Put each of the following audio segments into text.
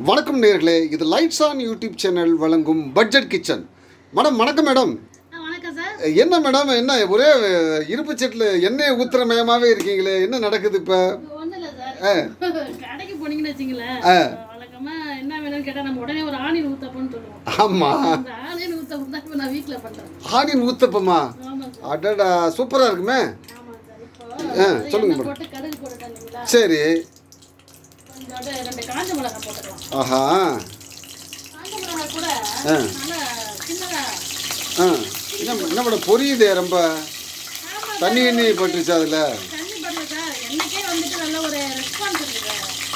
வணக்கம் நேர்களே இது லைட்ஸ் ஆன் யூடியூப் சேனல் வழங்கும் பட்ஜெட் கிச்சன் மேடம் வணக்கம் மேடம் என்ன மேடம் என்ன ஒரே இருப்பு செட்டில் எண்ணெய் ஊத்துற மயமாவே இருக்கீங்களே என்ன நடக்குது இப்போ? ஒன்றும் இல்லை சார் கடைக்கு போனீங்கன்னு வச்சிங்களேன் ஆ. வழக்கமா என்ன வேணும்னு கேட்டால் நம்ம உடனே ஒரு ஆணின் ஊத்தப்பன்னு சொல்லுவோம். ஆமாம் அந்த ஆணின் ஊத்தப்பம் அடடா சூப்பராக இருக்குமே. சொல்லுங்க இல்லைங்களா? சரி. கொஞ்சோட ரெண்டு காஞ்ச மிளகாய் போட்டுக்கலாம் ஆஹா. ஆ. ஆ. என்ன என்ன மேடம் பொரியுதே ரொம்ப. தண்ணி எண்ணெய் பட்டுருச்சு அதில்? தண்ணி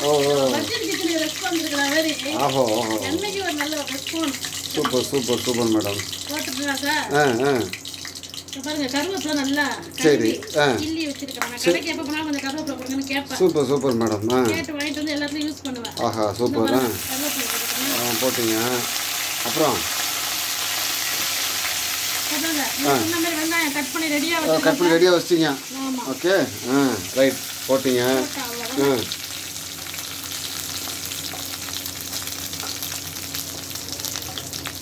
ஓ ஆஹோ ஓஹோ சூப்பர் சூப்பர் சூப்பர் மேடம். ஆ ஆ இப்ப பாருங்க கருவேப்பிலை நல்லா சரி, ஆ. சூப்பர் சூப்பர் மேடம் ஆ. ஆஹா சூப்பர் ஆ. போட்டீங்க. அப்புறம்? கட் பண்ணி ரெடியாக வச்சிட்டீங்க. ஓகே ஆ ரைட் போட்டீங்க. ஆ.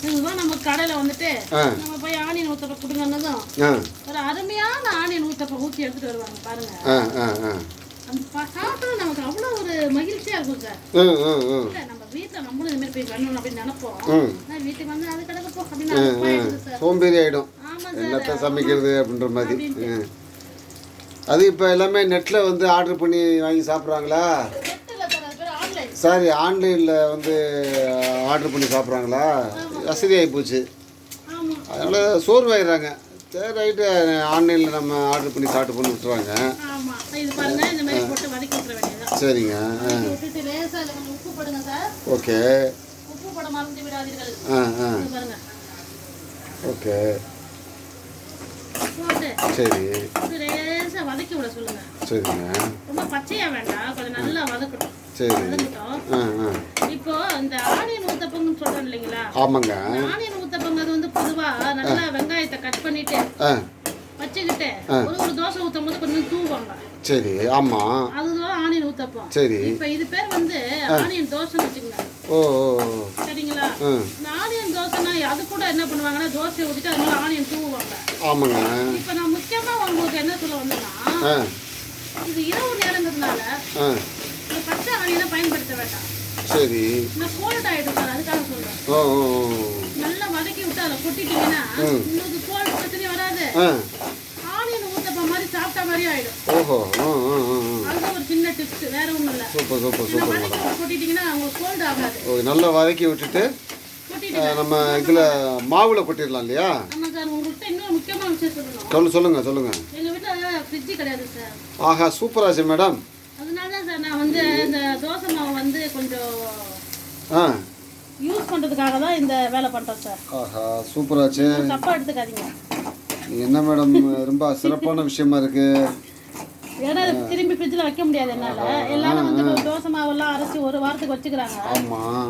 இதுதான் நம்ம கடையில் வந்துட்டு நம்ம போய் ஆனியன் ஊத்தப்ப கொடுங்கன்னதும் ஒரு அருமையான ஆனியன் ஊத்தப்ப ஊற்றி எடுத்துட்டு வருவாங்க பாருங்க. சாப்பிட்டது நமக்கு அவ்வளோ ஒரு மகிழ்ச்சியாக இருக்கும் சார். நம்ம வீட்டில் நம்மளும் இந்த மாதிரி போய் பண்ணணும் அப்படின்னு நினைப்போம். வீட்டுக்கு வந்து அது கிடக்கு போ அப்படின்னு சோம்பேறி சார். என்னத்தை சமைக்கிறது அப்படின்ற மாதிரி. அது இப்போ எல்லாமே நெட்டில் வந்து ஆர்டர் பண்ணி வாங்கி சாப்பிட்றாங்களா நெட்டில் சார் அது பேர் ஆன்லைன் சாரி ஆன்லைனில் வந்து ஆர்டர் பண்ணி சாப்பிட்றாங்களா? வசதி ஆகி போச்சு. அதனால் சோர்வாயிடுறாங்க. சரி ரைட்டு ஆன்லைனில் நம்ம ஆர்டர் பண்ணி சாப்பிட்டு பண்ணி வேண்டியதுதான். சரிங்க. ஓகே. ஆ ஆ ஓகே. சரி. சரிங்க. ரொம்ப பச்சையா வேண்டாம். கொஞ்சம் நல்லா வதக்கட்டும். சரி. வதக்கட்டும் ஆ ஆ. இப்போ இந்த ஆனியன் ஊத்தப்பங்கன்னு சொல்றோம் இல்லைங்களா? ஆமாங்க. ஆனியன் ஊத்தப்பங்கிறது வந்து பொதுவா நல்லா வெங்காயத்தை கட் பண்ணிட்டு வச்சுக்கிட்டு ஒரு ஒரு தோசை ஊத்தும் போது கொஞ்சம் தூவாங்க சரி ஆமாம் அதுதான் ஆனியன் ஊத்தப்பம். சரி. இப்போ இது பேர் வந்து ஆனியன் தோசைன்னு வச்சுக்கோங்க. ஓ. சரிங்களா? இந்த ஆனியன் தோசைனா அது கூட என்ன பண்ணுவாங்கன்னா தோசையை ஊற்றிட்டு அது மேலே ஆனியன் தூவுவாங்க. ஆமாங்க. இப்போ நான் முக்கியமாக உங்களுக்கு என்ன சொல்ல வந்தேன்னா இது இரவு நேரங்கிறதுனால பயன்படுத்த வேண்டாம். சரி. இந்த கோல்ட் ஆகிடும் சார் அதுக்காக ஓ. நல்லா வதக்கி விட்டு அதில் கொட்டிட்டீங்கன்னா உங்களுக்கு கோல்ட் பிரச்சனையும் வராது. ஆ. ஆனியன் ஊத்தப்ப மாதிரி சாப்பிட்ட மாதிரி ஆயிடும். ஓஹோ. அதுதான் ஒரு சின்ன டிப்ஸ் வேற ஒன்றும் இல்லை. சூப்பர் சூப்பர் சூப்பர் கொட்டிட்டீங்கன்னா உங்களுக்கு கோல்ட் ஆகாது. ஓகே நல்லா வதக்கி விட்டுட்டு நம்ம இதில் மாவில் கொட்டிடலாம் இல்லையா? ஆமா சார் உங்கள்கிட்ட இன்னொரு முக்கியமான விஷயம் சொல்லணும். சொல்லு சொல்லுங்கள் சொல்லுங்கள் எங்க வீட்டில் ஃப்ரிட்ஜு கிடையாது சார். ஆஹா சூப்பராச்சு மேடம் நான் வந்து இந்த தோசை மாவு வந்து கொஞ்சம் ஆ. யூஸ் பண்ணுறதுக்காக தான் இந்த வேலை பண்ணுறோம் சார் ஆஹா சூப்பராச்சு. தப்பாக எடுத்துக்காதீங்க. என்ன மேடம் ரொம்ப சிறப்பான விஷயமா இருக்கு. ஏன்னா திரும்பி ஃப்ரிட்ஜில் வைக்க முடியாது என்னால். எல்லாரும் வந்து தோசை மாவெல்லாம் அரைச்சி ஒரு வாரத்துக்கு வச்சுக்கிறாங்க.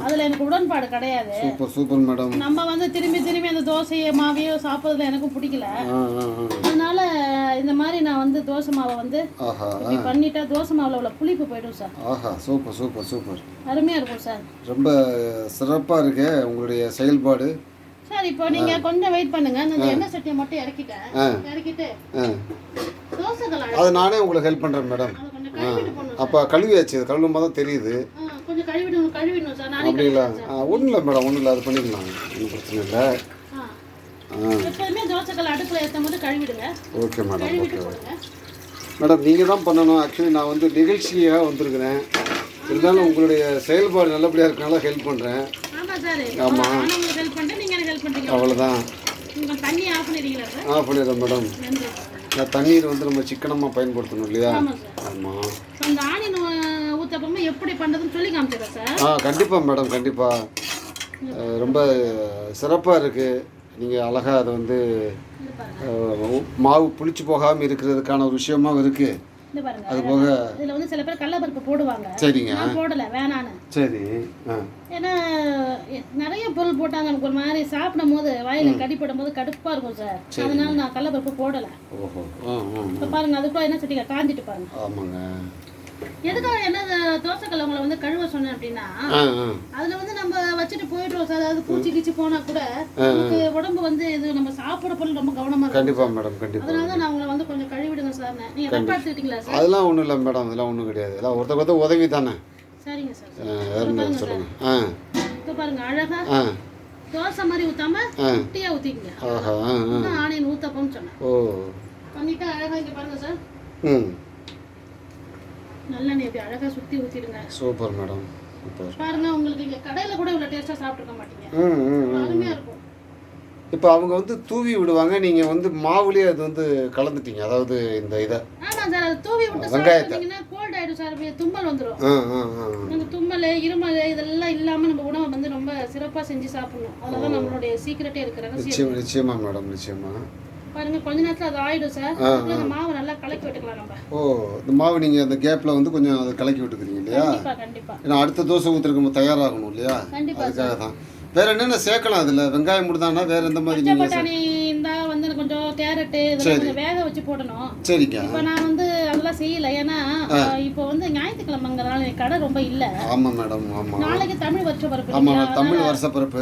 அதில் எனக்கு உடன்பாடு கிடையாது. Super super madam. நம்ம வந்து திரும்பி திரும்பி அந்த தோசையை மாவையோ சாப்பிட்றதுல எனக்கும் பிடிக்கல. அதனால இந்த மாதிரி நான் வந்து தோசை மாவை வந்து இப்படி பண்ணிட்டா தோசை மாவில் உள்ள புளிப்பு போயிடும் சார். ஆஹா சூப்பர் சூப்பர் சூப்பர். அருமையாக இருக்கும் சார். ரொம்ப சிறப்பாக இருக்கு உங்களுடைய செயல்பாடு. சார் இப்போ நீங்கள் கொஞ்சம் வெயிட் பண்ணுங்க. நான் எண்ணெய் சட்டியை மட்டும் இறக்கிட்டேன். இறக்கிட்டு அது நானே உங்களுக்கு ஹெல்ப் பண்ணுறேன் மேடம் போடணும் அப்போ கழுவியாச்சு அது கழுவும் போது தான் தெரியுது. ஆ, அப்படிங்களா? ஆ ஒன்றும் இல்லை மேடம் ஒன்றும் இல்லை அது பண்ணிக்கலாம் ஒன்றும் பிரச்சனை இல்லை. ஆ. ஆ. ஓகே மேடம் ஓகே மேடம் நீங்கள் தான் பண்ணணும். ஆக்சுவலி நான் வந்து நிகழ்ச்சியாக வந்திருக்கிறேன். இருந்தாலும் உங்களுடைய செயல்பாடு நல்லபடியாக இருக்கனால ஹெல்ப் பண்ணுறேன் ஆமாம் அவ்வளோதான் ஆஃப் ஆ பண்ணிடுறேன் மேடம் இந்த தண்ணீர் வந்து நம்ம சிக்கனமாக பயன்படுத்தணும் இல்லையா? ஆமாம் ஆனியன் ஊத்தப்பமே எப்படி பண்ணுறதுன்னு சொல்லி சார். ஆ கண்டிப்பாக மேடம் கண்டிப்பாக ரொம்ப சிறப்பாக இருக்குது நீங்கள் அழகாக அதை வந்து மாவு புளிச்சு போகாமல் இருக்கிறதுக்கான ஒரு விஷயமாவும் இருக்குது பாருங்க. அது போக இதில் வந்து சில பேர் கடலப்பருப்பு போடுவாங்க. சரிங்க. நான் போடலை வேணான்னு. சரி ஏன்னா நிறைய பொருள் போட்டாங்க எனக்கு ஒரு மாதிரி சாப்பிடும் போது வாயில கடிப்படும் போது கடுப்பா இருக்கும் சார். அதனால நான் கடலப்பருப்பு போடலை. ஓஹோ இப்போ பாருங்க அதுக்குள்ள என்ன சட்டிங்க காஞ்சிட்டு பாருங்க. ஆமாங்க. எதுக்காக என்ன தோசைக்கல்ல உங்களை வந்து கழுவ சொன்னேன் அப்படின்னா அதுல வந்து நம்ம வச்சுட்டு போயிடுறோம் சார் அதாவது பூச்சி கீச்சி போனா கூட உடம்பு வந்து இது நம்ம சாப்பிட பொருள் ரொம்ப கவனமா இருக்கும். கண்டிப்பாக மேடம் கண்டிப்பாக அதனால தான் நான் உங்களை வந்து கொஞ்சம் கழுவிடுங்க சார் நீங்க தப்பா எடுத்துக்கிட்டீங்களா சார்? அதெல்லாம் ஒன்றும் இல்லை மேடம் அதெல்லாம் ஒன்றும் கிடையாது. எல்லாம் ஒருத்தர் ஒருத்தர் உதவி தானே. சரிங்க சார் சொல்லுங்கள் ஆ. இப்போ பாருங்க அழகா தோசை மாதிரி ஊத்தாம. குட்டியா ஊத்திக்கங்க. ஆஹா ஆனியன் ஊத்தப்பம்னு சொன்னேன். ஓ. பண்ணிட்டு அழகா இங்க பாருங்க சார். ம். நல்லெண்ணெய் இப்படி அழகா சுத்தி ஊத்திடுங்க. Super madam. பாருங்க உங்களுக்கு இங்க கடையில கூட இவ்வளவு டேஸ்டா சாப்பிட்டுருக்க மாட்டீங்க. ம் ம் ம் அருமையா இருக்கும். இப்போ அவங்க வந்து தூவி விடுவாங்க நீங்கள் வந்து மாவுலேயே அது வந்து கலந்துட்டீங்க அதாவது இந்த இதை. ஆமா சார் அது தூவி விட்டு. சாப்பிட்டீங்கன்னா கோல்ட் ஆயிடும் சார் அப்படியே தும்மல் வந்துடும் நம்ம தும்மல் இருமல் இதெல்லாம் இல்லாம நம்ம உணவை வந்து ரொம்ப சிறப்பா செஞ்சு சாப்பிடணும். அதுதான் நம்மளுடைய சீக்கிரட்டே இருக்கிற நிச்சயமா மேடம் நிச்சயமா. பாருங்க கொஞ்ச நேரத்துல அது ஆயிடும் சார். இந்த மாவை நல்லா கலக்கி விட்டுக்கலாம் நம்ம. ஓ இந்த மாவு நீங்கள் அந்த கேப்பில் வந்து கொஞ்சம் அதை கலக்கி விட்டுக்கிறீங்க இல்லையா? கண்டிப்பா கண்டிப்பா. ஏன்னா அடுத்த தோசை ஊற்றுறதுக்கு தயாராகணும் இல்லையா? அதுக்காக தான். வேற என்னென்ன சேர்க்கலாம் அதில்? வெங்காயம் மட்டும்தானா வேற எந்த மாதிரி நீங்கள் கேரட்டு இதெல்லாம் கொஞ்சம் வேக வச்சு போடணும். சரிக்கா. இப்போ நான் வந்து அதெல்லாம் செய்யல. ஏன்னா இப்போ வந்து ஞாயிற்றுக்கிழமைங்கிறனால கடை ரொம்ப இல்ல. ஆமாம் மேடம் ஆமாம் நாளைக்கு தமிழ் வருஷ பிறப்பு ஆமாம்? தமிழ்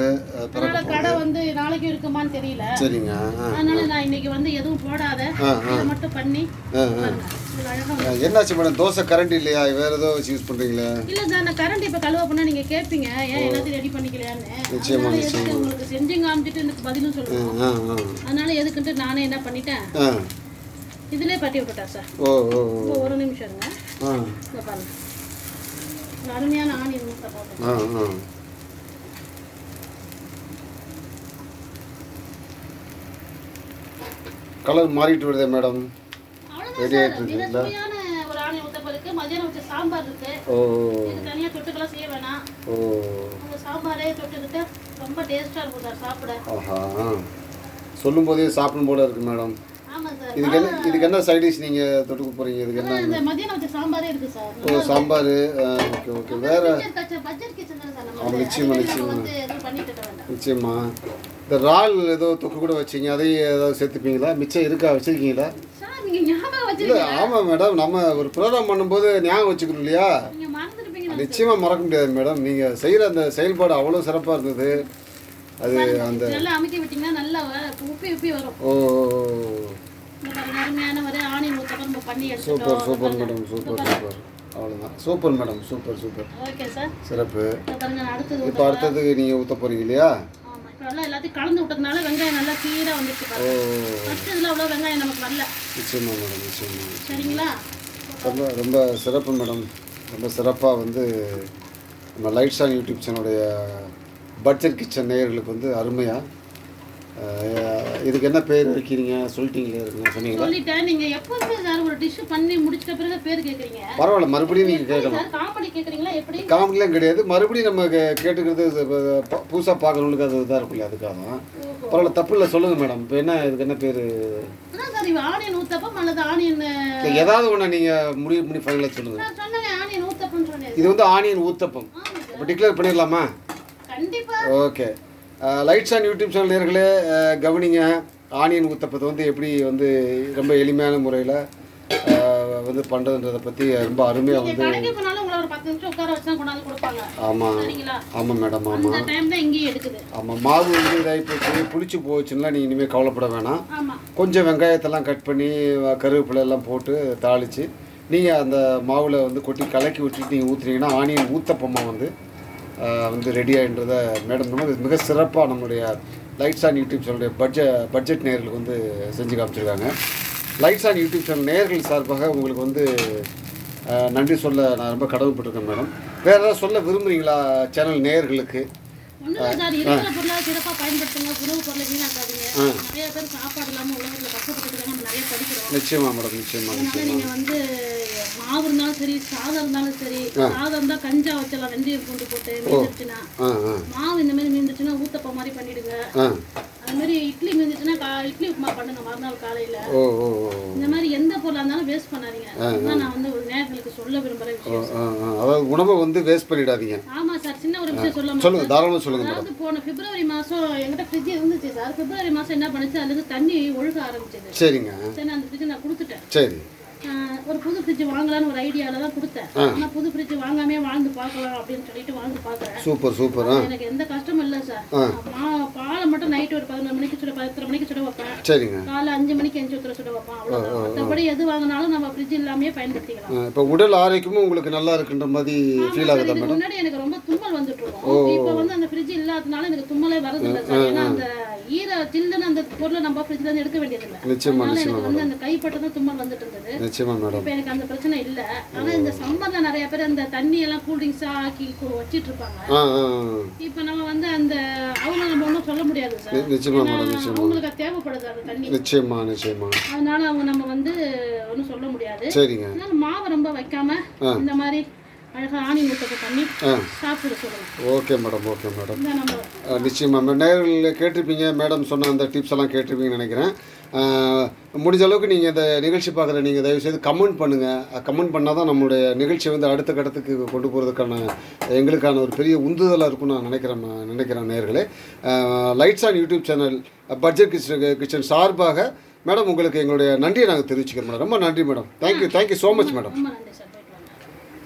அஹ், பிறப்பு அதனால கடை வந்து நாளைக்கும் இருக்குமான்னு தெரியல. சரிங்க. அதனால நான் இன்னைக்கு வந்து எதுவும் போடாத. மட்டும் பண்ணி என்னாச்சு மேடம் தோசை கரண்ட் இல்லையா? வேற ஏதோ வச்சு யூஸ் பண்ணுறீங்களா இல்ல சார் நான் கரண்ட் இப்ப கழுவ பண்ணா நீங்க கேட்பீங்க ஏன் எல்லாத்தையும் ரெடி பண்ணிக்கலையான்னு? நிச்சயமா, உங்களுக்கு செஞ்சு காமிச்சிட்டு எனக்கு பதிலும் ஆ அதனால எதுக்குன்ட்டு நானே என்ன பண்ணிட்டேன்? இதுலயே பட்டி விட்டுட்டேன் சார் ஓ ஓ ஒரு நிமிஷம் இருங்க. இங்க பாருங்க. அருமையான ஆனியன் ஊத்த போட்டேன் கலர் மாறிட்டு வருதே மேடம் சார் மிக சுவையான ஒரு ஆனியன் ஊத்தப்பம் இருக்கு. மதியானம் வச்ச சாம்பார் இருக்கு. ஓ. இது தனியா தொட்டுக்கெல்லாம் செய்ய வேணாம். ஓ. உங்க சாம்பாரே தொட்டுக்கிட்டு ரொம்ப டேஸ்டா இருக்கும் சார் சாப்பிட. ஆஹா. சொல்லும் போதே சாப்பிடும் போல இருக்கு மேடம். இதுக்கு என்ன இதுக்கு என்ன சைட் டிஷ் தொட்டுக்க போகிறீங்க இதுக்கு என்ன இந்த மதியானம் வச்ச சாம்பாரே இருக்கு சார். ஓ சாம்பார். Okay okay. வேற? பட்ஜெட் கிச்சன் தானே சார் ஆமா, நம்ம நிச்சயமா, இந்த இறால் ஏதோ தொக்கு கூட வச்சீங்க. அதையும் ஏதாவது சேர்த்துப்பீங்களா? மிச்சம் இருக்கா? வச்சிருக்கீங்களா? இல்லை ஆமாம் மேடம் நம்ம ஒரு ப்ரோக்ராம் பண்ணும்போது ஞாபகம் வச்சுக்கணும் இல்லையா? நீங்க நிச்சயமாக மறக்க முடியாது மேடம் நீங்கள் செய்கிற அந்த செயல்பாடு அவ்வளோ சிறப்பாக இருந்தது. அது அந்த நல்லா அமைக்க விட்டீங்கன்னா நல்லா வ- உப்பி உப்பி வரும். ஓ super super madam super super. அவ்வளோதான் சூப்பர் மேடம் சூப்பர் சூப்பர். சிறப்பு. இப்போ அடுத்தது நீங்கள் ஊற்ற போகிறீங்க இல்லையா? ஆமா நல்லா எல்லாத்தையும் கலந்து விட்டதுனால வெங்காயம் நல்லா ஓ பாருங்க. ஃபர்ஸ்ட் இதில் அவ்வளோ வெங்காயம் நமக்கு வரல. நிச்சயமா மேடம் நிச்சயமா. சரிங்களா? ரொம்ப ரொம்ப சிறப்பு மேடம் ரொம்ப சிறப்பாக வந்து நம்ம லைட் ஸ்டார் யூடியூப் சேனலுடைய பட்ஜெட் கிச்சன் நேயர்களுக்கு வந்து அருமையாக இதுக்கு என்ன பேர் வைக்கிறீங்க? சொல்லிட்டீங்களே இருக்குங்க சொன்னீங்களா? சொல்லிட்டேன். நீங்க எப்போதுமே சார் ஒரு டிஷ் பண்ணி முடிச்சிட்ட பிறகு பேர் கேட்குறீங்க பரவாயில்ல மறுபடியும் நீங்கள் கேட்கலாம் சார் காமெடி கேட்குறீங்களா எப்படி? காமெடிலாம் கிடையாது. மறுபடியும் நம்ம கேட்டுக்கிறது புதுசாக பார்க்குறவங்களுக்கு அது இதாக இருக்கும் இல்லையா அதுக்காக. தான் பரவாயில்ல தப்பு இல்லை சொல்லுங்கள் மேடம். இப்போ என்ன இதுக்கு என்ன பேர்? ஆனியன் ஊத்தப்பம் அல்லது ஆனியன் ஏதாவது ஒன்று நீங்கள் முடிவு பண்ணி ஃபைனலாக ஆனியன் சொன்னேன். இது வந்து ஆனியன் ஊத்தப்பம். டிக்ளேர் பண்ணிடலாமா? கண்டிப்பா. Okay. Lights and YouTube channel நேர்களே கவனிங்க. ஆனியன் ஊத்தப்பத்தை வந்து எப்படி வந்து ரொம்ப எளிமையான முறையில் வந்து பண்ணுறதுன்றதை பற்றி ரொம்ப அருமையாக வந்து ஆமாம் ஆமாம் மேடம் ஆமாம் ஆமாம் மாவு வந்து இதாகி போச்சு புளிச்சு போச்சுன்னா நீங்கள் இனிமேல் கவலைப்பட வேணாம். கொஞ்சம் வெங்காயத்தெல்லாம் கட் பண்ணி கருவேப்பிலை எல்லாம் போட்டு தாளித்து நீங்கள் அந்த மாவில் வந்து கொட்டி கலக்கி விட்டுட்டு நீங்கள் ஊற்றுனீங்கன்னா ஆனியன் ஊத்தப்பமாக வந்து வந்து ரெடி ஆகின்றத மேடம் சொன்னது மிக சிறப்பாக நம்மளுடைய லைட்ஸ் ஆன் யூடியூப் சேனலுடைய பட்ஜெட் பட்ஜெட் நேர்களுக்கு வந்து செஞ்சு காமிச்சிருக்காங்க. லைட்ஸ் ஆன் யூடியூப் சேனல் நேர்கள் சார்பாக உங்களுக்கு வந்து நன்றி சொல்ல நான் ரொம்ப கடவுள்பட்டிருக்கேன் மேடம் வேறு ஏதாவது சொல்ல விரும்புகிறீங்களா சேனல் நேர்களுக்கு? ஒன்றும் சார் இருக்கிற பொருளை சிறப்பாக பயன்படுத்துங்க உணவு பொருளை வீணாக்காதீங்க. நிறைய பேர் சாப்பாடு இல்லாமல் உலகத்தில் கஷ்டப்பட்டு இருக்காங்க நம்ம நிறைய படிக்கிறோம். நிச்சயமா மேடம் நிச்சயமா அதனால வந்து மாவு இருந்தாலும் சரி சாதம் இருந்தாலும் சரி சாதம் இருந்தா கஞ்சா வச்சலாம் வெந்தயம் பூண்டு போட்டு ஆ மாவு இந்த மாதிரி மீந்துச்சுன்னா ஊத்தப்பம் மாதிரி பண்ணிடுங்க. அது மாதிரி இட்லி மீந்துச்சுன்னா கா இட்லி உப்புமா பண்ணுங்க மறுநாள் காலையில. ஓ ஓ ஓ. இந்த மாதிரி எந்த பொருளா இருந்தாலும் வேஸ்ட் பண்ணாதீங்க. அதுதான் நான் வந்து ஒரு நேர்களுக்கு சொல்ல விரும்புற விஷயம். ஆ, ஆ, அதாவது உணவை வந்து வேஸ்ட் பண்ணிடாதீங்க. ஆமா சார் சின்ன ஒரு விஷயம் சொல்ல சொல்லுங்க தாராளமாக சொல்லுங்க மேடம் அதாவது போன பிப்ரவரி மாசம் என்கிட்ட ஃப்ரிட்ஜ் இருந்துச்சு சார். பிப்ரவரி மாசம் என்ன பண்ணுச்சு? அதுக்கு தண்ணி ஒழுக ஆரம்பிச்சது. சரிங்க. சரி நான் அந்த ஃப்ரிட்ஜ் நான் கொடுத்துட்டேன். சரி. ஒரு புது ஃப்ரிட்ஜ் வாங்கலாம்னு ஒரு ஐடியாவில் தான் கொடுத்தேன். ஆனால் புது ஃப்ரிட்ஜ் வாங்காமே வாழ்ந்து பார்க்கலாம் அப்படின்னு சொல்லிட்டு வாழ்ந்து பார்க்குறேன். சூப்பர் சூப்பர் எனக்கு எந்த கஷ்டமும் இல்லை சார் பாலை மட்டும் நைட்டு ஒரு பதினொரு மணிக்கு சுட பத்தரை மணிக்கு சுட வைப்பேன். சரிங்க. காலைல அஞ்சு மணிக்கு எஞ்சி ஊற்றுற சுட வைப்பேன் அவ்வளோதான் மற்றபடி எது வாங்கினாலும் நம்ம ஃப்ரிட்ஜ் இல்லாமே பயன்படுத்திக்கலாம். இப்போ உடல் ஆரோக்கியமும் உங்களுக்கு நல்லா இருக்குன்ற மாதிரி ஃபீல் ஆகுதா மேடம் முன்னாடி எனக்கு ரொம்ப தும்மல் வந்துட்டு இருக்கும். இப்போ வந்து அந்த ஃப்ரிட்ஜ் இல்லாதனால எனக்கு தும்மலே வரது இல்லை சார் ஏன்னா அந்த ஈர சில்லுன்னு அந்த பொருளை நம்ம ஃப்ரிட்ஜ்ல இருந்து எடுக்க வேண்டியதில்லை. நிச்சயமா எனக்கு வந்து அந்த கைப்பட்டு தான் தும்மல் வந்துட்டு இருந்தது. நிச்சயமா மேடம் இப்போ எனக்கு அந்த பிரச்சனை இல்லை. ஆனா இந்த சம்மர்ல நிறைய பேர் அந்த தண்ணி எல்லாம் கூல்ட்ரிங்ஸா ஆக்கி கு- வச்சிட்டு இருப்பாங்க. இப்போ நம்ம வந்து அந்த அவங்க நம்ம ஒன்றும் சொல்ல முடியாது சார். நிச்சயமா மேடம் நிச்சயமா. அவங்களுக்கு அது தேவைப்படுது அந்த தண்ணி. நிச்சயமா நிச்சயமா. அதனால அவங்க நம்ம வந்து ஒன்றும் சொல்ல முடியாது. சரிங்க. அதனால மாவை ரொம்ப வைக்காம இந்த மாதிரி ஆணி பண்ணி சாப்பிட ஓகே மேடம் ஓகே மேடம். இந்த நம்ம அஹ் நிச்சயமா மே- நேயர்கள் கேட்டிருப்பீங்க மேடம் சொன்ன அந்த டிப்ஸ் எல்லாம் கேட்டிருப்பீங்கன்னு நினைக்கிறேன். முடிஞ்ச அளவுக்கு நீங்கள் இந்த நிகழ்ச்சி பார்க்குற நீங்கள் தயவுசெய்து கமெண்ட் பண்ணுங்கள் கமெண்ட் பண்ணால் தான் நம்மளுடைய நிகழ்ச்சியை வந்து அடுத்த கட்டத்துக்கு கொண்டு போகிறதுக்கான எங்களுக்கான ஒரு பெரிய உந்துதலாக இருக்கும்னு நான் நினைக்கிறேன் நான் நினைக்கிறேன் நேயர்களே lights on YouTube channel budget kitchen kitchen சார்பாக மேடம் உங்களுக்கு எங்களுடைய நன்றியை நாங்கள் தெரிவிச்சுக்கிறோம். மேடம் ரொம்ப நன்றி madam. Thank you thank you so much madam ரொம்ப நன்றி சார்